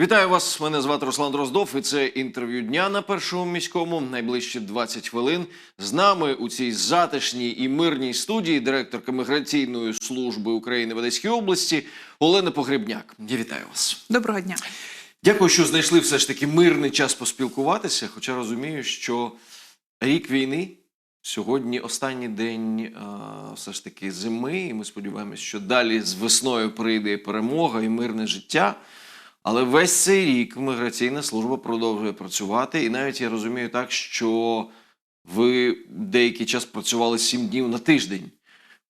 Вітаю вас. Мене звати Руслан Дроздов, і це інтерв'ю дня на першому міському. Найближчі 20 хвилин. З нами у цій затишній і мирній студії директорка міграційної служби України в Одеській області Олена Погребняк. Я вітаю вас. Доброго дня. Дякую, що знайшли все ж таки мирний час поспілкуватися. Хоча розумію, що рік війни сьогодні останній день все ж таки зими, і ми сподіваємось, що далі з весною прийде перемога і мирне життя. Але весь цей рік міграційна служба продовжує працювати, і навіть я розумію так, що ви деякий час працювали сім днів на тиждень.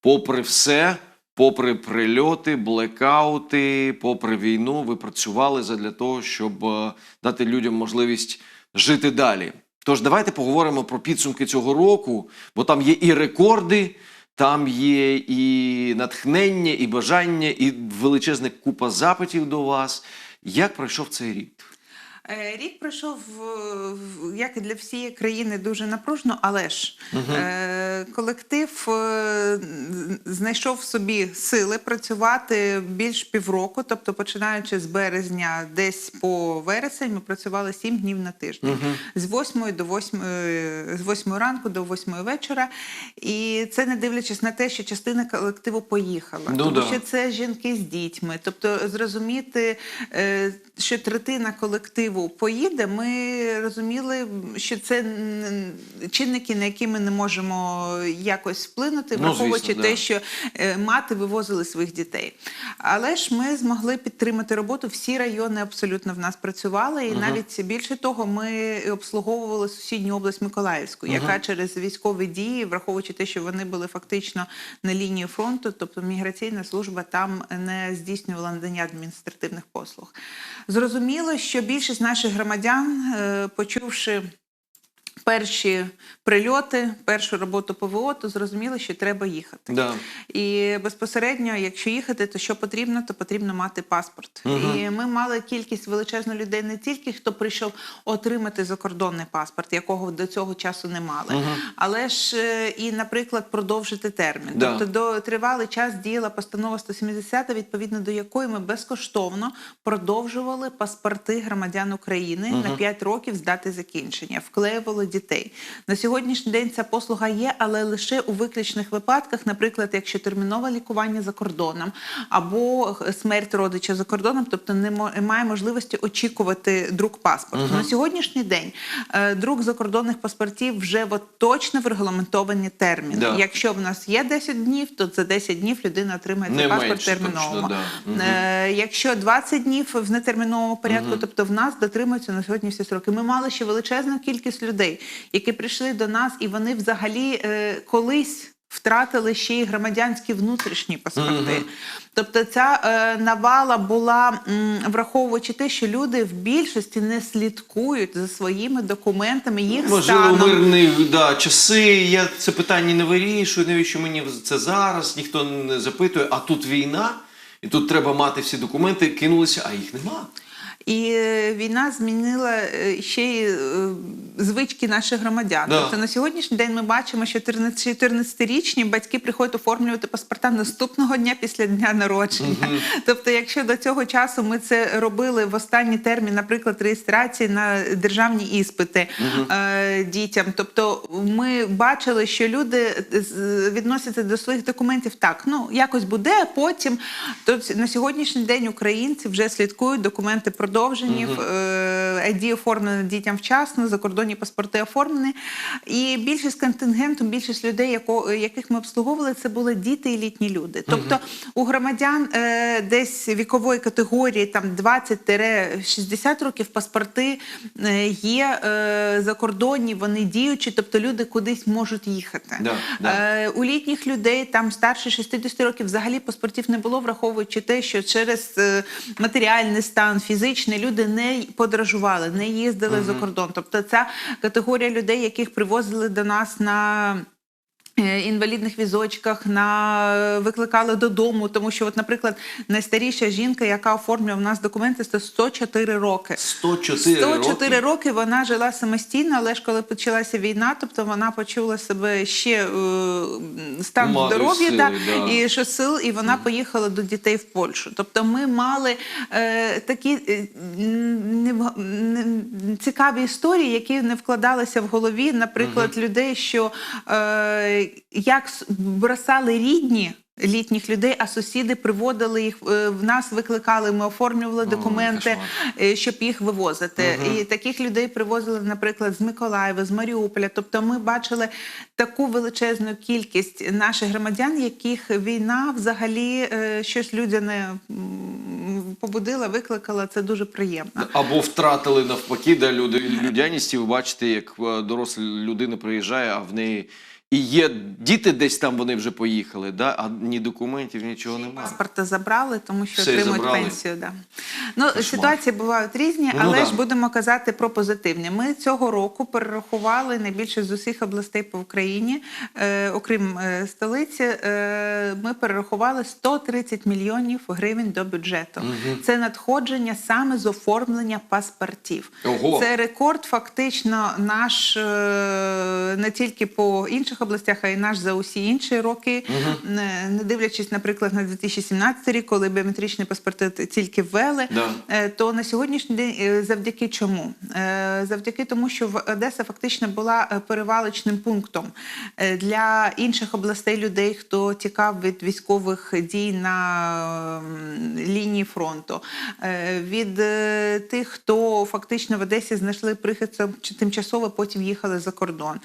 Попри все, попри прильоти, блекаути, попри війну, ви працювали задля того, щоб е, дати людям можливість жити далі. Тож давайте поговоримо про підсумки цього року, бо там є і рекорди, там є і натхнення, і бажання, і величезна купа запитів до вас. Як пройшов цей рік? Е, Рік пройшов, е, як і для всієї країни, дуже напружено, але ж е, колектив знайшов в собі сили працювати більш півроку, тобто починаючи з березня, десь по вересень, ми працювали сім днів на тиждень. З 8 до 8, з 8 ранку до 8 вечора. І це не дивлячись на те, що частина колективу поїхала. Ну тому да. що це жінки з дітьми. Тобто зрозуміти, що третина колективу поїде, ми розуміли, що це чинники, на які ми не можемо якось вплинути, Ну, враховуючи звісно, те, да. що е, мати вивозили своїх дітей. Але ж ми змогли підтримати роботу. Всі райони абсолютно в нас працювали, і навіть більше того, ми обслуговували сусідню область Миколаївську, яка через військові дії, враховуючи те, що вони були фактично на лінії фронту, тобто міграційна служба там не здійснювала надання адміністративних послуг. Зрозуміло, що більшість наших громадян, е, почувши перші прильоти, першу роботу ПВО, то зрозуміли, що треба їхати. Да. І безпосередньо, якщо їхати, то що потрібно, то потрібно мати паспорт. І ми мали кількість величезну людей не тільки хто прийшов отримати закордонний паспорт, якого до цього часу не мали, але ж е, і, наприклад, продовжити термін. Да. Тобто до тривалий час діяла постанова 170, відповідно до якої ми безкоштовно продовжували паспорти громадян України на 5 років з дати закінчення, вклеювали дітей. На сьогоднішній день ця послуга є, але лише у виключних випадках, наприклад, якщо термінове лікування за кордоном або смерть родича за кордоном, тобто немає можливості очікувати друк паспорту. На сьогоднішній день е, друк закордонних паспортів вже от точно в регламентовані терміни. Да. Якщо в нас є 10 днів, то за 10 днів людина отримає цей паспорт терміново. точно, да. Е, Якщо 20 днів в нетерміновому порядку, тобто в нас дотримуються на сьогодні всі сроки. Ми мали ще величезну кількість людей, які прийшли до нас, і вони взагалі е, колись. Втратили ще й громадянські внутрішні паспорти. Тобто ця е, навала була, м, враховуючи те, що люди в більшості не слідкують за своїми документами, їх Можливо, станом. мирні да, часи. Я це питання не вирішую. Навіщо мені це зараз? Ніхто не запитує. А тут війна, і тут треба мати всі документи. Кинулися, а їх нема. І е, війна змінила е, ще й е, звички наших громадян. Да. Тобто на сьогоднішній день ми бачимо, що 14-річні батьки приходять оформлювати паспорта наступного дня після дня народження. Тобто, якщо до цього часу ми це робили в останній термін, наприклад, реєстрації на державні іспити е, дітям, тобто ми бачили, що люди відносяться до своїх документів так, ну якось буде, а потім. Тобто на сьогоднішній день українці вже слідкують документи продовжені, uh ID оформлені дітям вчасно, закордонні паспорти оформлені. І більшість контингенту, більшість людей, яко, яких ми обслуговували, це були діти і літні люди. Тобто у громадян е, десь вікової категорії там 20-60 років паспорти е, є е, закордонні, вони діючі, тобто люди кудись можуть їхати. Да, да. Е, у літніх людей там старше 60 років взагалі паспортів не було, враховуючи те, що через е, матеріальний стан, фізичний люди не подорожували, не їздили за кордон. Тобто ця категорія людей, яких привозили до нас на інвалідних візочках, на викликали додому, тому що, от, наприклад, найстаріша жінка, яка оформлює в нас документи, це 104 роки. 104, 104 роки. роки вона жила самостійно, але ж коли почалася війна, тобто вона почула себе ще е, стан здоров'я да, да. і що сил, і вона поїхала до дітей в Польщу. Тобто ми мали е, такі е, не, не, цікаві історії, які не вкладалися в голові, наприклад, людей, що е, як бросали рідні. Літніх людей, а сусіди приводили їх е, в нас, викликали. Ми оформлювали документи, кошмар. е, щоб їх вивозити. І таких людей привозили, наприклад, з Миколаєва, з Маріуполя. Тобто, ми бачили таку величезну кількість наших громадян, яких війна взагалі е, щось людяне побудила, викликала. Це дуже приємно. Або втратили навпаки да, люди, людяність, і ви бачите, як доросла людина приїжджає, а в неї і є діти десь там, вони вже поїхали, да? а ні документів, нічого немає. Паспорти забрали, тому що Все отримують забрали. пенсію. Да. Ну, ситуації бувають різні, Ну, але да. ж будемо казати про позитивні. Ми цього року перерахували найбільше з усіх областей по Україні, е, окрім е, столиці. Е, ми перерахували 130 мільйонів гривень до бюджету. Це надходження саме з оформлення паспортів. Ого. Це рекорд, фактично, наш е, не тільки по інших областях, а й наш за усі інші роки. Не, не дивлячись, наприклад, на 2017 рік, коли біометричні паспорти тільки ввели, Да. е, то на сьогоднішній день е, завдяки чому? Е, Завдяки тому, що в- Одеса фактично була е, перевалочним пунктом е, для інших областей людей, хто тікав від військових дій на лінії фронту, е, від е, тих, хто фактично в Одесі знайшли прихисток тимчасово, потім їхали за кордон.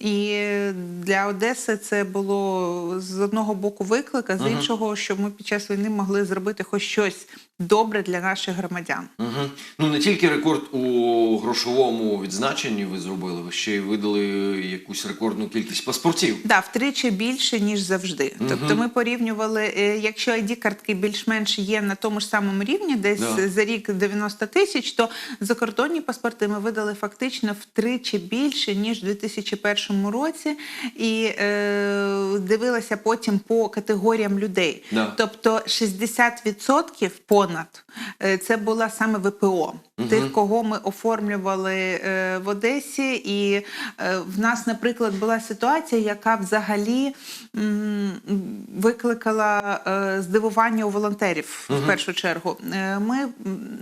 І е, для Одеси це було з одного боку виклик, а з іншого, щоб ми під час війни могли зробити хоч щось добре для наших громадян. Угу. Ну не тільки рекорд у грошовому відзначенні ви зробили, ви ще й видали якусь рекордну кількість паспортів. Да, втричі більше ніж завжди. Тобто ми порівнювали, е, якщо id картки більш-менш є на тому ж самому рівні, десь Да. за рік 90 тисяч, то закордонні паспорти ми видали фактично втричі більше ніж у 2001 році, і е, дивилася потім по категоріям людей. Да. Тобто 60% понад е, це була саме ВПО. Тих, кого ми оформлювали е, в Одесі, і е, в нас, наприклад, була ситуація, яка взагалі м, викликала е, здивування у волонтерів в першу чергу. Е, Ми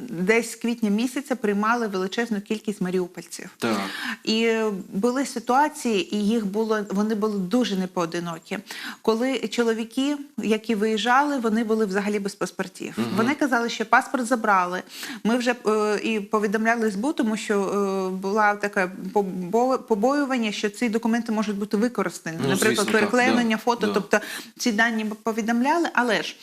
десь з квітня місяця приймали величезну кількість маріупольців. Так. І були ситуації, і їх було вони були дуже непоодинокі. Коли чоловіки, які виїжджали, вони були взагалі без паспортів. Вони казали, що паспорт забрали. Ми вже е, і повідомляли СБУ, тому що е, була таке побоювання, що ці документи можуть бути використані. Ну, Наприклад, звісно, так, переклеєння да, фото, да. тобто ці дані повідомляли, але ж.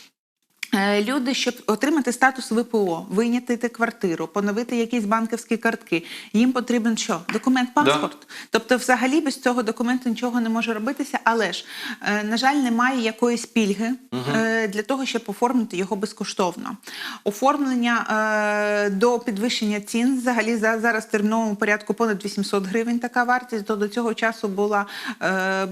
Е, Люди, щоб отримати статус ВПО, вийняти квартиру, поновити якісь банківські картки, їм потрібен що? Документ паспорт. Тобто, взагалі без цього документу нічого не може робитися. Але ж, е, на жаль, немає якоїсь пільги е, для того, щоб оформити його безкоштовно. Оформлення до підвищення цін взагалі за- зараз в терміновому порядку понад 800 гривень така вартість. То до цього часу була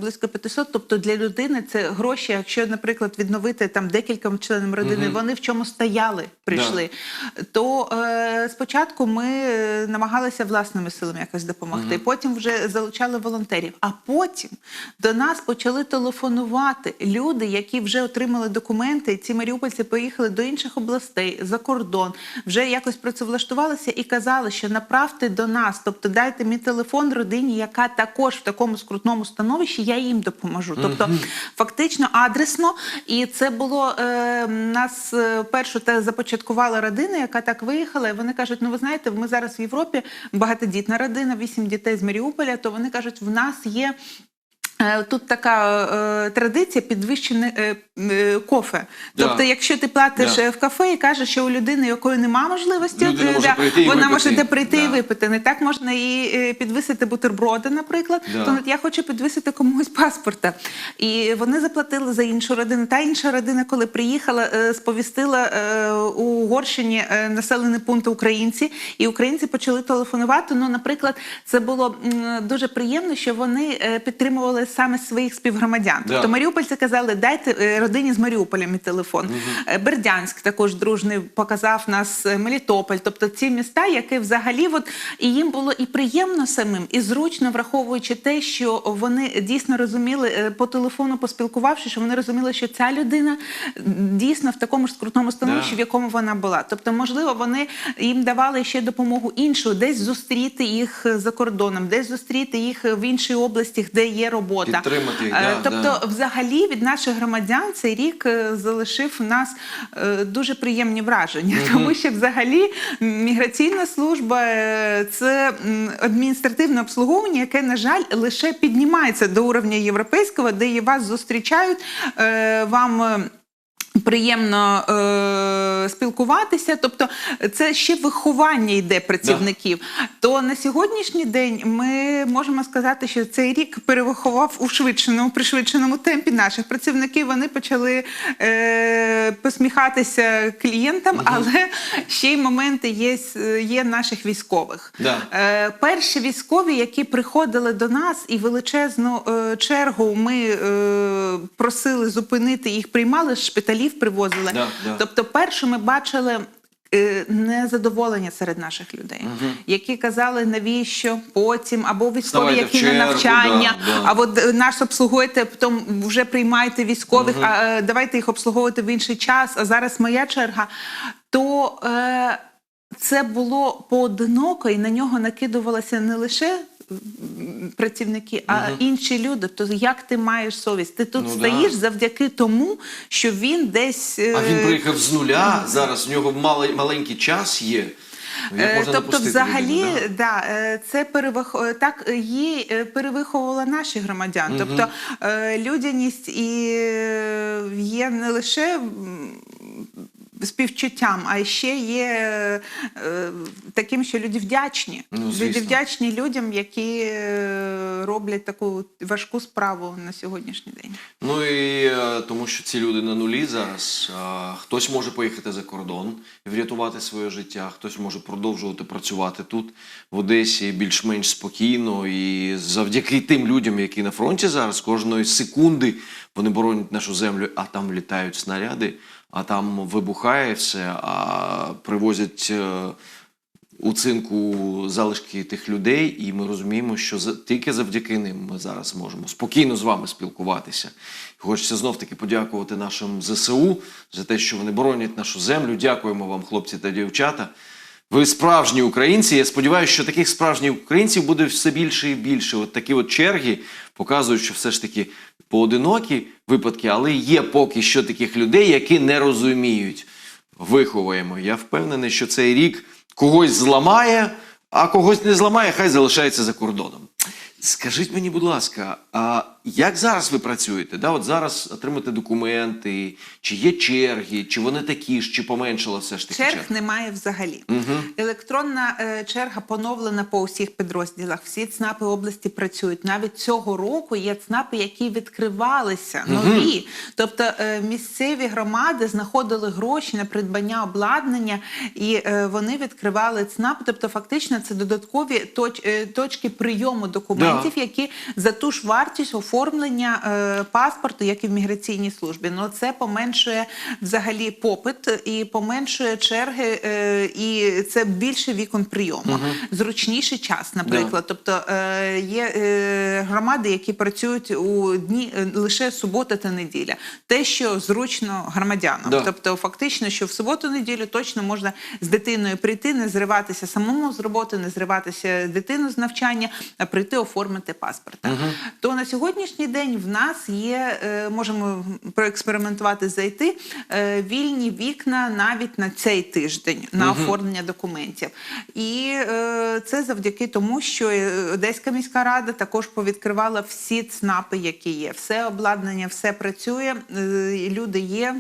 близько 500. Тобто для людини це гроші, якщо, наприклад, відновити там декілька членам родини, вони в чому стояли, прийшли. То е, спочатку ми е, намагалися власними силами якось допомогти. Потім вже залучали волонтерів. А потім до нас почали телефонувати люди, які вже отримали документи. Ці маріупольці поїхали до інших областей за кордон, вже якось працевлаштувалися і казали, що направте до нас, тобто дайте мій телефон родині, яка також в такому скрутному становищі, я їм допоможу. Тобто, фактично адресно, і це було е, нас е, першу те започаткувала родина, яка так виїхала. І вони кажуть: ну ви знаєте, ми зараз в Європі багатодітна родина, вісім дітей з Маріуполя. То вони кажуть, в нас є. Е, Тут така е, традиція підвищене е, е, кофе. Да. Тобто, якщо ти платиш Да. е, в кафе і кажеш, що у людини, якої немає можливості, Людина е, може да, прийти вона може де прийти і випити. Не так можна і е, підвисити бутерброди, наприклад. Да. То я хочу підвисити комусь паспорта. І вони заплатили за іншу родину. Та інша родина, коли приїхала, е, сповістила е, у Угорщині е, населений пункт українці, і українці почали телефонувати. Ну, наприклад, це було дуже приємно, що вони е, підтримували саме своїх співгромадян. Да. Тобто маріупольці казали, дайте е, родині з Маріуполя мій телефон. Е, Бердянськ також дружний показав нас е, Мелітополь. Тобто ці міста, які взагалі от і їм було і приємно самим, і зручно, враховуючи те, що вони дійсно розуміли по телефону, поспілкувавшись, що вони розуміли, що ця людина дійсно в такому ж скрутному становищі, Да. в якому вона була. Тобто, можливо, вони їм давали ще допомогу іншу, десь зустріти їх за кордоном, десь зустріти їх в іншій області, де є робота. Підтримати їх, Е, да, тобто, да. взагалі від наших громадян цей рік е, залишив у нас е, дуже приємні враження, тому що взагалі міграційна служба це адміністративне обслуговування, яке, на жаль, лише піднімається до уровня європейського, де вас зустрічають вам. Приємно е, спілкуватися, тобто це ще виховання йде працівників. То на сьогоднішній день ми можемо сказати, що цей рік перевиховав у швидшеному, пришвидшеному темпі наших працівників. Вони почали е, посміхатися клієнтам, але ще й моменти є, є наших військових. Да. Е, перші військові, які приходили до нас, і величезну е, чергу ми е, просили зупинити, їх приймали з шпиталів, привозили. Да, да. Тобто, перше ми бачили. е, Незадоволення серед наших людей, які казали, навіщо потім, або військові, які на навчання, да, да. а е, нас обслугуєте, потім вже приймаєте військових, а е, давайте їх обслуговувати в інший час, а зараз моя черга. То е, це було поодиноко, і на нього накидувалося не лише працівники, а інші люди. Тобто, як ти маєш совість? Ти тут Ну, стоїш да. завдяки тому, що він десь. е, А він приїхав з нуля. Зараз в нього мал- маленький час є. Е, Тобто, взагалі, людину, да? да, е, це перевих... е, так е, її е, перевиховувала наші громадян. Тобто е, людяність і е, є не лише співчуттям, а ще є е, е, таким, що люди вдячні. Ну, люди вдячні людям, які е, роблять таку важку справу на сьогоднішній день. Ну і е, тому, що ці люди на нулі зараз. а, Хтось може поїхати за кордон врятувати своє життя, хтось може продовжувати працювати тут, в Одесі, більш-менш спокійно. І завдяки тим людям, які на фронті зараз, кожної секунди вони боронять нашу землю, а там літають снаряди, а там вибухає все, а привозять. е, у цинку залишки тих людей, і ми розуміємо, що тільки завдяки ним ми зараз можемо спокійно з вами спілкуватися. Хочеться знов таки подякувати нашим ЗСУ за те, що вони боронять нашу землю. Дякуємо вам, хлопці та дівчата. Ви справжні українці. Я сподіваюся, що таких справжніх українців буде все більше і більше. От такі от черги показують, що все ж таки поодинокі випадки, але є поки що таких людей, які не розуміють. Виховуємо. Я впевнений, що цей рік когось зламає, а когось не зламає, хай залишається за кордоном. Скажіть мені, будь ласка, а як зараз ви працюєте? Да, от зараз отримати документи, чи є черги, чи вони такі ж, чи поменшало все ж таки Черг черг? немає взагалі. Мгм. Електронна е, черга поновлена по усіх підрозділах. Всі ЦНАПи області працюють. Навіть цього року є ЦНАПи, які відкривалися нові. Тобто е, місцеві громади знаходили гроші на придбання обладнання, і е, вони відкривали ЦНАП. Тобто, фактично, це додаткові точ, е, точки прийому документів, які за ту ж вартість оформлення е, паспорту, як і в міграційній службі. Ну це поменшує взагалі попит і поменшує черги, е, і це більше вікон прийому, зручніший час, наприклад. Тобто е, є е, громади, які працюють у дні е, лише субота та неділя, те, що зручно громадянам. Да. Тобто, фактично, що в суботу-неділю точно можна з дитиною прийти, не зриватися самому з роботи, не зриватися дитину з навчання, а прийти оформити паспорта. То на сьогоднішній день в нас є, е, можемо проекспериментувати, зайти е, вільні вікна навіть на цей тиждень на оформлення документів. І е, це завдяки тому, що Одеська міська рада також повідкривала всі ЦНАПи, які є. Все обладнання, все працює, люди є.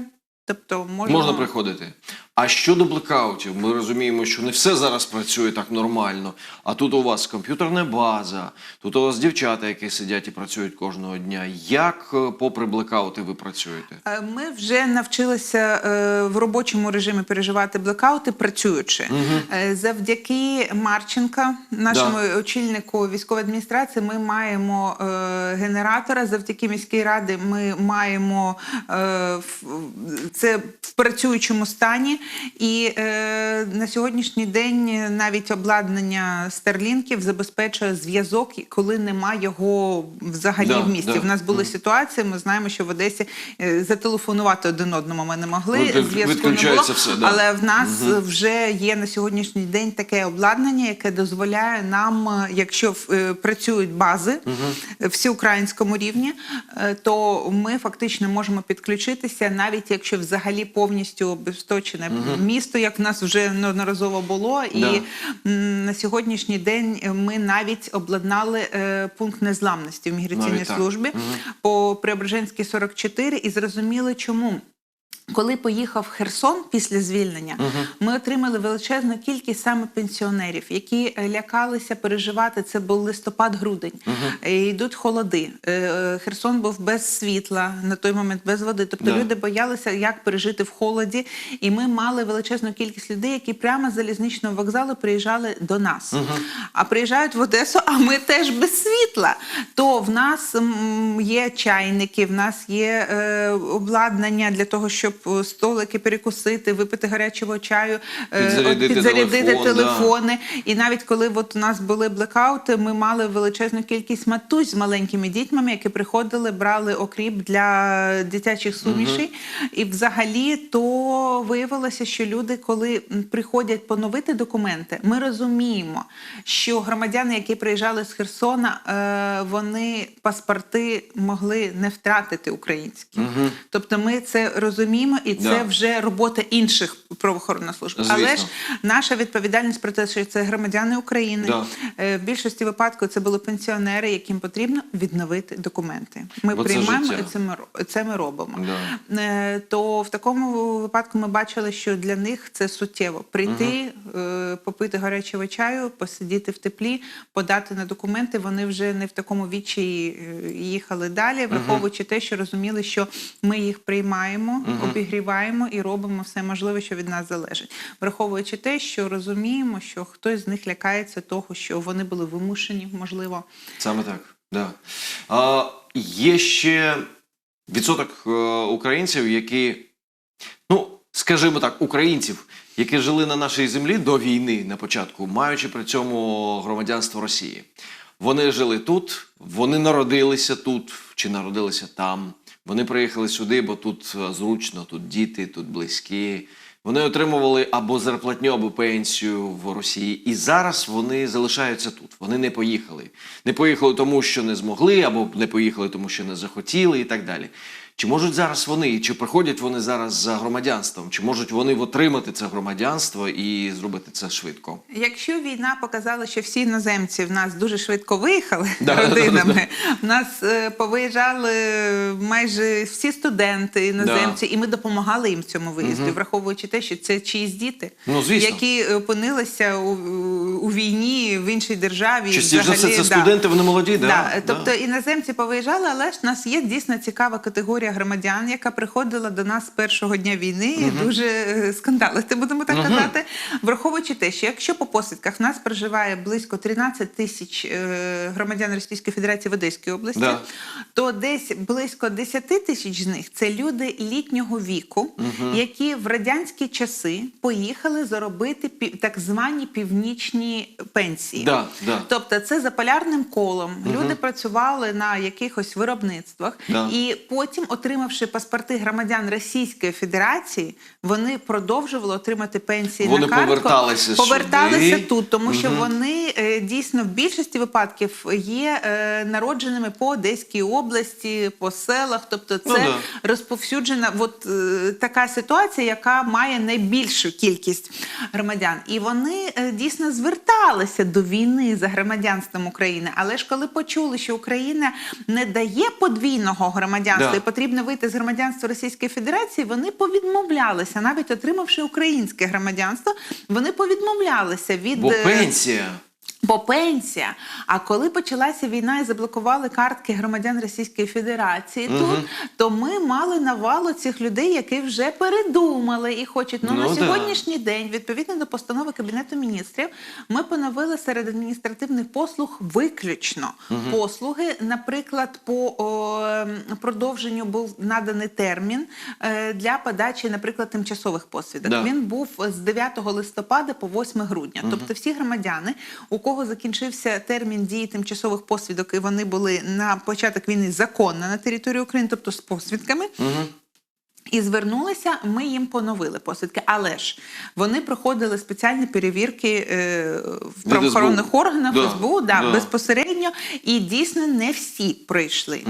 Тобто можна, Можна приходити. А щодо блекаутів, ми розуміємо, що не все зараз працює так нормально. А тут у вас комп'ютерна база, тут у вас дівчата, які сидять і працюють кожного дня. Як, е, попри блекаути, ви працюєте? Е, Ми вже навчилися е, в робочому режимі переживати блекаути, працюючи. Е, Завдяки Марченка, нашому очільнику військової адміністрації, ми маємо генератора. Завдяки міській раді ми маємо це в працюючому стані. І е, на сьогоднішній день навіть обладнання старлінків забезпечує зв'язок, коли немає його взагалі Да, в місті. да. В нас були ситуації. Ми знаємо, що в Одесі е, зателефонувати один одному ми не могли. Ну, зв'язку не було. все, да. Але в нас вже є на сьогоднішній день таке обладнання, яке дозволяє нам, е, якщо е, працюють бази е, всеукраїнському рівні, е, то ми фактично можемо підключитися, навіть якщо взагалі повністю обесточене місто, як в нас вже неодноразово було, і Да. на сьогоднішній день ми навіть обладнали е, пункт незламності в міграційній Навіть так. службі по Преображенській 44 і зрозуміли, чому. Коли поїхав Херсон після звільнення, ми отримали величезну кількість саме пенсіонерів, які е, лякалися переживати. Це був листопад-грудень. Е, Йдуть холоди. Е, Херсон був без світла на той момент, без води. Тобто Да. люди боялися, як пережити в холоді. І ми мали величезну кількість людей, які прямо з залізничного вокзалу приїжджали до нас. А приїжджають в Одесу, а ми теж без світла. То в нас є чайники, в нас є обладнання для того, щоб столики перекусити, випити гарячого чаю, е, Підзарядити от підзарядити телефон, да. телефони. І навіть коли от у нас були блекаути, ми мали величезну кількість матусь з маленькими дітьми, які приходили, брали окріп для дитячих сумішей. І взагалі то виявилося, що люди, коли приходять поновити документи, ми розуміємо, що громадяни, які приїжджали з Херсона, е, вони паспорти могли не втратити українські. Тобто ми це розуміємо, і це Да. вже робота інших правоохоронних служб. Звісно. Але ж наша відповідальність про те, що це громадяни України. Да. Е, В більшості випадків це були пенсіонери, яким потрібно відновити документи. Ми Бо приймаємо життя. і це ми, це ми робимо. Да. Е, То в такому випадку ми бачили, що для них це суттєво прийти, е, попити гарячого чаю, посидіти в теплі, подати на документи. Вони вже не в такому е, їхали далі, враховуючи те, що розуміли, що ми їх приймаємо, обігріваємо і робимо все можливе, що від нас залежить. Враховуючи те, що розуміємо, що хтось з них лякається того, що вони були вимушені, можливо. Саме так. Да. А, є ще відсоток е, українців, які, ну, скажімо так, українців, які жили на нашій землі до війни на початку, маючи при цьому громадянство Росії. Вони жили тут, вони народилися тут чи народилися там. Вони приїхали сюди, бо тут е, зручно, тут діти, тут близькі. Вони отримували або зарплатню, або пенсію в Росії. І зараз вони залишаються тут. Вони не поїхали. Не поїхали тому, що не змогли, або не поїхали тому, що не захотіли, і так далі. Чи можуть зараз вони, чи приходять вони зараз за громадянством, чи можуть вони отримати це громадянство і зробити це швидко? Якщо війна показала, що всі іноземці в нас дуже швидко виїхали Да, родинами, в нас е, повиїжджали майже всі студенти іноземці, і ми допомагали їм в цьому виїзді, враховуючи те, що це чиїсь діти, Ну, звісно. які опинилися у, у війні в іншій державі. Частіше за все, це да. студенти, вони молоді, да? Да, да. тобто іноземці повиїжджали, але ж в нас є дійсно цікава категорія громадян, яка приходила до нас з першого дня війни і дуже е, скандалити, будемо так казати. Враховуючи те, що якщо по посвідках в нас проживає близько 13 тисяч е, громадян Російської Федерації в Одеській області, Да. то десь близько 10 тисяч з них це люди літнього віку, які в радянські часи поїхали заробити так звані північні пенсії. Да, да. Тобто, це за полярним колом. Люди працювали на якихось виробництвах, Да. і потім, отримавши паспорти громадян Російської Федерації, вони продовжували отримати пенсії Вони на картку. поверталися поверталися сюди. тут, тому що вони е, дійсно в більшості випадків є е, народженими по Одеській області, по селах. Тобто, це Ну да. розповсюджена от, е, така ситуація, яка має найбільшу кількість громадян. І вони дійсно зверталися до війни за громадянством України. Але ж коли почули, що Україна не дає подвійного громадянства Да. і потрібно вийти з громадянства Російської Федерації, вони повідмовлялися, навіть отримавши українське громадянство, вони повідмовлялися від Бо е, пенсія. Бо пенсія. А коли почалася війна і заблокували картки громадян Російської Федерації тут, то ми мали навалу цих людей, які вже передумали і хочуть. Ну, Ну, на да. сьогоднішній день, відповідно до постанови Кабінету міністрів, ми поновили серед адміністративних послуг виключно послуги. Наприклад, по о, продовженню був наданий термін е, для подачі, наприклад, тимчасових посвідок. Да. Він був з 9 листопада по 8 грудня. Тобто всі громадяни, у кого закінчився термін дії тимчасових посвідок, і вони були на початок війни законно на території України, тобто з посвідками. І звернулися, ми їм поновили посвідки. Але ж вони проходили спеціальні перевірки е, в правоохоронних СБУ. органах Да, СБУ да, да. безпосередньо, і дійсно не всі пройшли.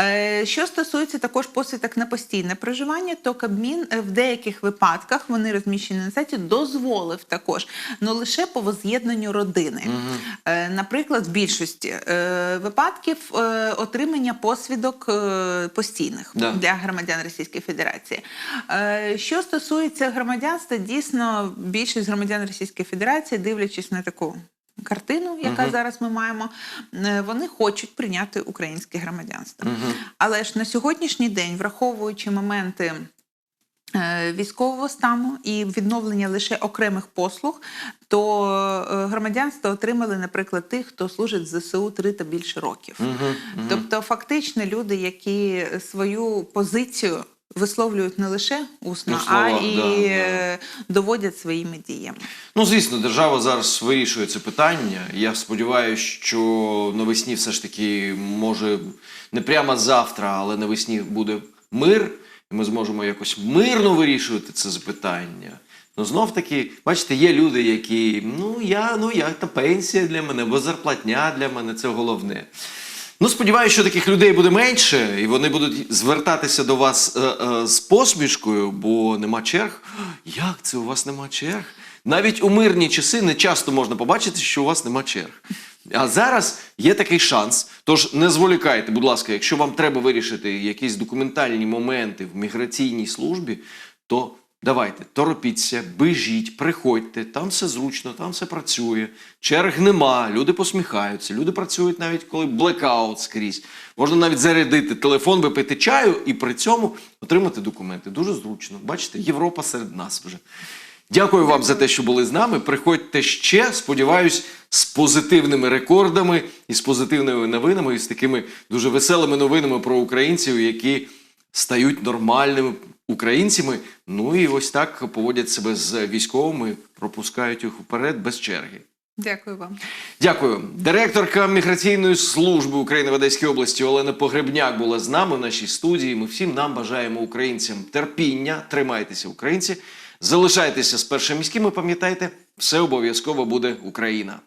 Е, Що стосується також посвідок на постійне проживання, то Кабмін е, в деяких випадках вони розміщені на сайті, дозволив також, але лише по воз'єднанню родини. Е, Наприклад, в більшості е, випадків е, отримання посвідок е, постійних Да. для громадян Російської Федерації. Е, Що стосується громадянства, дійсно більшість громадян Російської Федерації, дивлячись на таку. Картину, яка зараз ми маємо, е, вони хочуть прийняти українське громадянство. Але ж на сьогоднішній день, враховуючи моменти е, військового стану і відновлення лише окремих послуг, то громадянство отримали, наприклад, тих, хто служить в ЗСУ 3 та більше років. Тобто, фактично, люди, які свою позицію висловлюють не лише усно, Ну, а і да, да. доводять своїми діями. Ну, звісно, держава зараз вирішує це питання. Я сподіваюся, що навесні все ж таки, може, не прямо завтра, але навесні буде мир, і ми зможемо якось мирно вирішувати це запитання. Ну, знов таки, бачите, є люди, які ну я, ну я та пенсія для мене, бо зарплатня для мене це головне. Ну, сподіваюся, що таких людей буде менше, і вони будуть звертатися до вас е, е, з посмішкою, бо нема черг. Як це у вас нема черг? Навіть у мирні часи не часто можна побачити, що у вас нема черг. А зараз є такий шанс. Тож не зволікайте, будь ласка, якщо вам треба вирішити якісь документальні моменти в міграційній службі, то давайте, торопіться, бежіть, приходьте, там все зручно, там все працює. Черг нема, люди посміхаються, люди працюють навіть коли блекаут скрізь. Можна навіть зарядити телефон, випити чаю і при цьому отримати документи. Дуже зручно. Бачите, Європа серед нас вже. Дякую вам за те, що були з нами. Приходьте ще, сподіваюсь, з позитивними рекордами і з позитивними новинами, і з такими дуже веселими новинами про українців, які стають нормальними українцями. Ну і ось так поводять себе з військовими, пропускають їх вперед без черги. Дякую вам. Дякую. Директорка міграційної служби України в Одеській області Олена Погребняк була з нами в нашій студії. Ми всім нам бажаємо українцям терпіння. Тримайтеся, українці. Залишайтеся з першим міським. і Пам'ятайте, все обов'язково буде Україна.